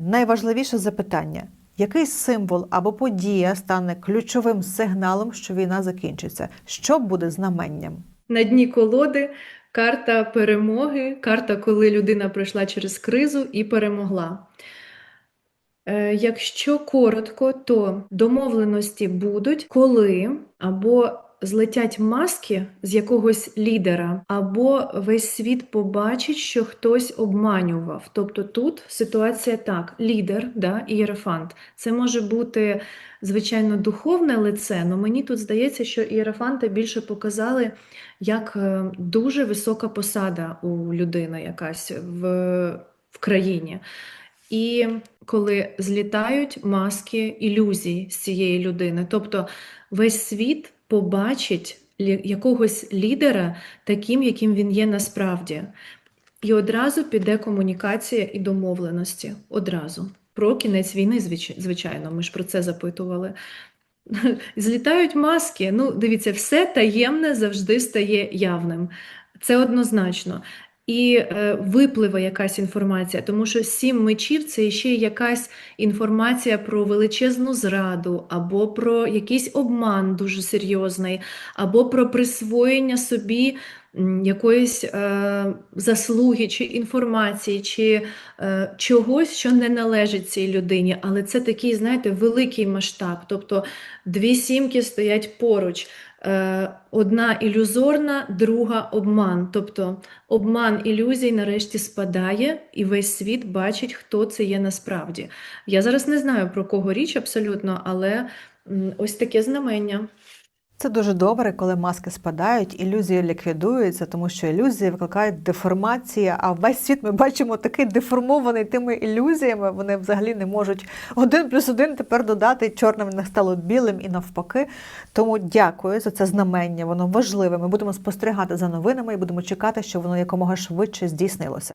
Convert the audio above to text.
Найважливіше запитання: який символ або подія стане ключовим сигналом, що війна закінчиться? Що буде знаменням? На дні колоди карта перемоги, карта, коли людина пройшла через кризу і перемогла. Е, Якщо коротко, то домовленості будуть, коли або злетять маски з якогось лідера, або весь світ побачить, що хтось обманював. Тобто тут ситуація так: лідер, да, ієрофант. Це може бути, звичайно, духовне лице, але мені тут здається, що ієрофанти більше показали як е, дуже висока посада у людини якась в, в країні. І коли злітають маски ілюзій з цієї людини, тобто весь світ побачить якогось лідера таким, яким він є насправді. І одразу піде комунікація і домовленості. Одразу. Про кінець війни, звичайно, ми ж про це запитували. Злітають маски. Ну, дивіться, все таємне завжди стає явним. Це однозначно. І е, випливе якась інформація, тому що сім мечів це ще якась інформація про величезну зраду, або про якийсь обман дуже серйозний, або про присвоєння собі якоїсь е, заслуги чи інформації, чи е, чогось, що не належить цій людині. Але це такий, знаєте, великий масштаб. Тобто дві сімки стоять поруч. Е, Одна ілюзорна, друга обман. Тобто обман ілюзій нарешті спадає, і весь світ бачить, хто це є насправді. Я зараз не знаю про кого річ абсолютно, але ось таке знамення. Це дуже добре, коли маски спадають, ілюзії ліквідуються, тому що ілюзії викликають деформації, а весь світ ми бачимо такий деформований тими ілюзіями. Вони взагалі не можуть один плюс один тепер додати чорним не стало білим і навпаки. Тому дякую за це знамення. Воно важливе. Ми будемо спостерігати за новинами і будемо чекати, що воно якомога швидше здійснилося.